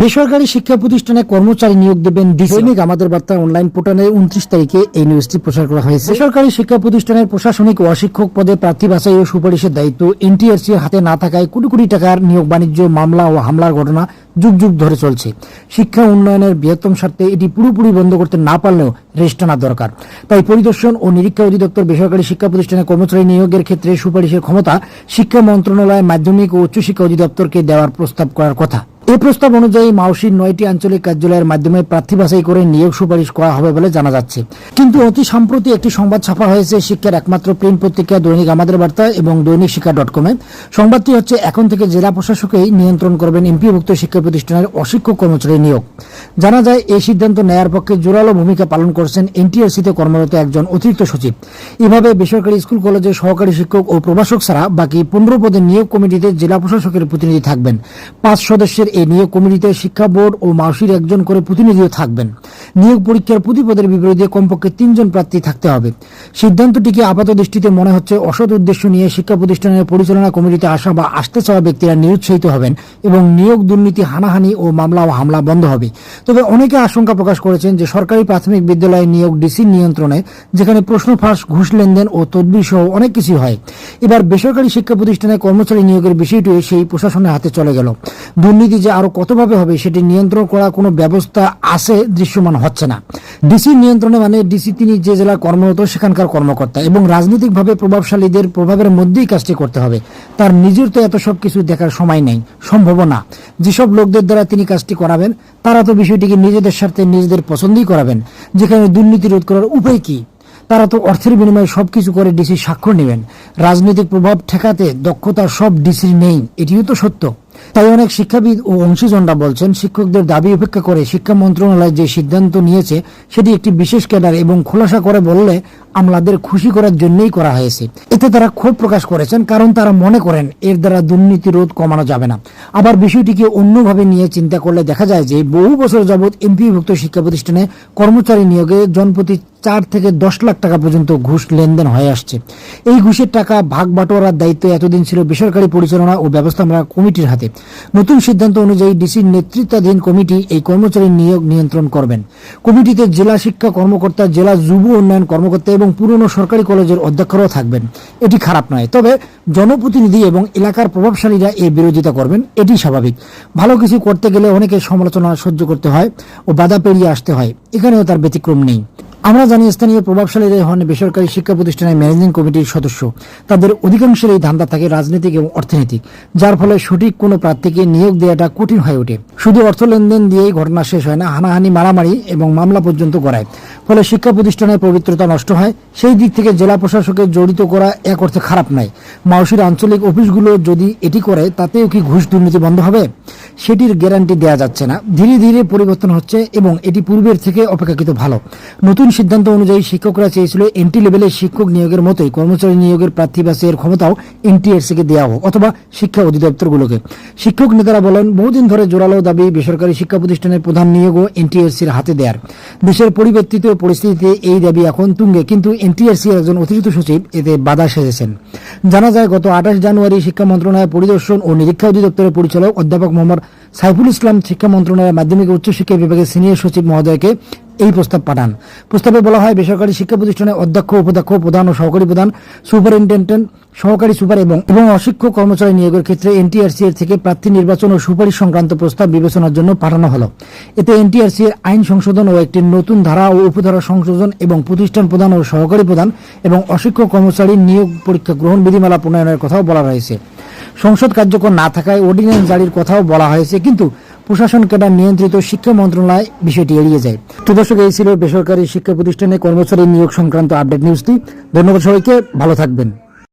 বেসরকারি শিক্ষা প্রতিষ্ঠানে কর্মচারী নিয়োগ দেবেন দৈনিক আমাদের বার্তা অনলাইন পোর্টালে উনত্রিশ তারিখে এই নিউজটি প্রচার করা হয়েছে। বেসরকারি শিক্ষা প্রতিষ্ঠানের প্রশাসনিক ও অশিক্ষক পদে প্রার্থী বাছাই ও সুপারিশের দায়িত্ব এনটিআরসির হাতে না থাকায় কোটি কোটি টাকার নিয়োগ বাণিজ্য মামলা ও হামলার ঘটনা যুগ যুগ ধরে চলছে। শিক্ষা উন্নয়নের বৃহত্তম স্বার্থে এটি পুরোপুরি বন্ধ করতে না পারলেও রেস্ট টানা দরকার। তাই পরিদর্শন ও নিরীক্ষা অধিদপ্তর বেসরকারি শিক্ষা প্রতিষ্ঠানে কর্মচারী নিয়োগের ক্ষেত্রে সুপারিশের ক্ষমতা শিক্ষা মন্ত্রণালয় মাধ্যমিক ও উচ্চশিক্ষা অধিদপ্তরকে দেওয়ার প্রস্তাব করার কথা। এই প্রস্তাব অনুযায়ী মাউসির নয়টি আঞ্চলিক কার্যালয়ের মাধ্যমে প্রার্থী বাছাই করে নিয়োগ সুপারিশ করা হবে বলে জানা যাচ্ছে। কিন্তু অতি সম্প্রতি একটি সংবাদ ছাপা হয়েছে শিক্ষার একমাত্র প্রিন্ট পত্রিকা দৈনিক আমাদের বার্তা এবং দৈনিক শিক্ষা ডট কমে। সংবাদটি হচ্ছে, এখন থেকে জেলা প্রশাসকই নিয়ন্ত্রণ করবেন এমপিভুক্ত শিক্ষা প্রতিষ্ঠানের অশিক্ষক কর্মচারী নিয়োগ। জানা যায়, এই সিদ্ধান্ত নেয়ার পক্ষে জোরালো ভূমিকা পালন করছেন এনটিআরসিতে কর্মরত একজন অতিরিক্ত সচিব। এভাবে বেসরকারি স্কুল কলেজের সহকারী শিক্ষক ও প্রভাষক ছাড়া বাকি পনেরো পদের নিয়োগ কমিটিতে জেলা প্রশাসকের প্রতিনিধি থাকবেন। পাঁচ সদস্যের এই নিয়োগ কমিটিতে শিক্ষা বোর্ড ও মাউসির একজন করে প্রতিনিধিও থাকবেন। নিয়োগ পরীক্ষার প্রতি পদের বিপরীতে কমপক্ষে তিনজন প্রার্থী থাকতে হবে। সিদ্ধান্তটিকে আপাত দৃষ্টিতে মনে হচ্ছে অসৎ উদ্দেশ্য নিয়ে শিক্ষা প্রতিষ্ঠানের পরিচালনা কমিটিতে আসা বা আসতে চাওয়া ব্যক্তিরা নিরুৎসাহিত হবেন এবং নিয়োগ দুর্নীতি, হানাহানি ও মামলা ও হামলা বন্ধ হবে। তবে অনেকে আশঙ্কা প্রকাশ করেছেন যে সরকারি প্রাথমিক বিদ্যালয়ে নিয়োগ ডিসির নিয়ন্ত্রণে, যেখানে প্রশ্ন ফাঁস, ঘুষ লেনদেন ও তদবির সহ অনেক কিছু হয়। এবার বেসরকারি শিক্ষা প্রতিষ্ঠানে কর্মচারী নিয়োগের বিষয়টিও সেই প্রশাসনের হাতে চলে গেল। দুর্নীতি যে আরও কতভাবে হবে সেটি নিয়ন্ত্রণ করা কোনো ব্যবস্থা আছে দৃশ্যমান হচ্ছে না। ডিসি নিয়ন্ত্রণে মানে ডিসি তিনি যে জেলা কর্মরত সেখানকার কর্মকর্তা এবং রাজনৈতিকভাবে প্রভাবশালীদের প্রভাবের মধ্যেই কাজটি করতে হবে। তার নিজের তো এত সব কিছু দেখার সময় নেই, সম্ভব না। যেসব লোকদের দ্বারা তিনি কাজটি করাবেন, তারা তো বিষয়টিকে নিজেদের স্বার্থে নিজেদের পছন্দই করাবেন। যেখানে দুর্নীতি রোধ করার উপায় কি? তারা তো অর্থের বিনিময়ে সবকিছু করে ডিসি স্বাক্ষর নেবেন। রাজনৈতিক প্রভাব ঠেকাতে দক্ষতা সব ডিসির নেই, এটিও তো সত্য। তাই অনেক শিক্ষাবিদ ও অংশীজনরা বলছেন, শিক্ষকদের দাবি উপেক্ষা করে শিক্ষা মন্ত্রণালয় যে সিদ্ধান্ত নিয়েছে, সেটি একটি বিশেষ ক্যাডার এবং খোলাসা করে বললে আমলাদের খুশি করার জন্যই করা হয়েছে। এতে তারা ক্ষোভ প্রকাশ করেছেন, কারণ তারা মনে করেন এর দ্বারা দুর্নীতি রোধ কমানো যাবে না। আবার বিষয়টিকে অন্যভাবে নিয়ে চিন্তা করলে দেখা যায় যে, বহু বছর যাবৎ এমপিভুক্ত শিক্ষা প্রতিষ্ঠানে কর্মচারী নিয়োগে জনপ্রতি চার থেকে দশ লাখ টাকা পর্যন্ত ঘুষ লেনদেন হয়ে আসছে। এই ঘুষের টাকা ভাগ বাটোয়ারার দায়িত্ব এতদিন ছিল বেসরকারি পরিচালনা ও ব্যবস্থাপনা কমিটির হাতে নতুন সিদ্ধান্ত অনুযায়ী ডিসির নেতৃত্বাধীন কমিটি এই কর্মচারী নিয়োগ নিয়ন্ত্রণ করবেন। কমিটিতে জেলা শিক্ষা কর্মকর্তা, জেলা যুব উন্নয়ন কর্মকর্তা এবং পুরনো সরকারি কলেজের অধ্যক্ষরাও থাকবেন। এটি খারাপ নয়, তবে জনপ্রতিনিধি এবং এলাকার প্রভাবশালীরা এর বিরোধিতা করবেন, এটি স্বাভাবিক। ভালো কিছু করতে গেলে অনেকে সমালোচনা সহ্য করতে হয় ও বাধা পেরিয়ে আসতে হয়, এখানেও তার ব্যতিক্রম নেই। আমরা জানি স্থানীয় প্রভাবশালীরাই হন বেসরকারি শিক্ষা প্রতিষ্ঠানের ম্যানেজিং কমিটির সদস্য। তাদের অধিকাংশের এই ধান্দা থাকে রাজনৈতিক এবং অর্থনৈতিক, যার ফলে সঠিক কোনো প্রার্থীকে নিয়োগ দেওয়াটা কঠিন হয়ে ওঠে। শুধু অর্থ লেনদেন দিয়েই ঘটনা শেষ হয় না, হানাহানি, মারামারি এবং মামলা পর্যন্ত গড়ায়। ফলে শিক্ষা প্রতিষ্ঠানের পবিত্রতা নষ্ট হয়। সেই দিক থেকে জেলা প্রশাসকের জড়িত করা এক অর্থে খারাপ নয়। মাউসির আঞ্চলিক অফিসগুলো যদি এটি করে, তাতেও কি ঘুষ দুর্নীতি বন্ধ হবে? সেটির গ্যারান্টি দেওয়া যাচ্ছে না। ধীরে ধীরে পরিবর্তন হচ্ছে এবং এটি পূর্বের থেকে অপেক্ষাকৃত ভালো। নতুন সিদ্ধান্ত অনুযায়ী শিক্ষকরা চেয়েছিল এন্ট্রি লেভেলের শিক্ষক নিয়োগের মতোই কর্মচারী নিয়োগের প্রার্থী বাছাইয়ের ক্ষমতাও এনটিএসসিকে দেওয়া হোক অথবা শিক্ষা অধিদপ্তরগুলোকে। শিক্ষক নেতারা বলেন, বহুদিন ধরে জোরালো দাবি বেসরকারি শিক্ষা প্রতিষ্ঠানের প্রধান নিয়োগও এনটিএসসির হাতে দেয়ার। দেশের পরিবর্তিত পরিস্থিতিতে এই দাবি এখন তুঙ্গে, কিন্তু এনটিএসসি একজন অতিরিক্ত সচিব এতে বাধা সেজেছেন। জানা যায়, গত আঠাশ জানুয়ারি শিক্ষা মন্ত্রণালয় পরিদর্শন ও নিরীক্ষা অধিদপ্তরের পরিচালক অধ্যাপক মোহাম্মদ সাইফুল ইসলাম শিক্ষা মন্ত্রণালয়ের মাধ্যমিক উচ্চশিক্ষা বিভাগের সিনিয়র সচিব মহোদয়কে এই প্রস্তাব পাঠান। প্রস্তাবে বলা হয়, বেসরকারি শিক্ষা প্রতিষ্ঠানের অধ্যক্ষ, উপাধ্যক্ষ, প্রধান ও সহকারী প্রধান, সুপারিনটেন্ডেন্ট, সহকারী সুপার এবং এবং অশিক্ষক কর্মচারী নিয়োগের ক্ষেত্রে এনটিআরসি এর থেকে প্রার্থী নির্বাচন ও সুপারিশ সংক্রান্ত প্রস্তাব বিবেচনার জন্য পাঠানো হলো। এতে এনটিআরসি এর আইন সংশোধন ও একটি নতুন ধারা ও উপধারা সংশোধন এবং প্রতিষ্ঠান প্রধান ও সহকারী প্রধান এবং অশিক্ষক কর্মচারী নিয়োগ পরীক্ষা গ্রহণ বিধিমালা প্রণয়নের কথাও বলা হয়েছে সংসদ কার্যকর না থাকায় অর্ডিন্যান্স জারির কথাও বলা হয়েছে, কিন্তু প্রশাসন ক্যাডার নিয়ন্ত্রিত শিক্ষা মন্ত্রণালয় বিষয়টি এড়িয়ে যায়। তো দর্শক, এই ছিল বেসরকারি শিক্ষা প্রতিষ্ঠানে কর্মচারী নিয়োগ সংক্রান্ত আপডেট নিউজটি। ধন্যবাদ সবাইকে, ভালো থাকবেন।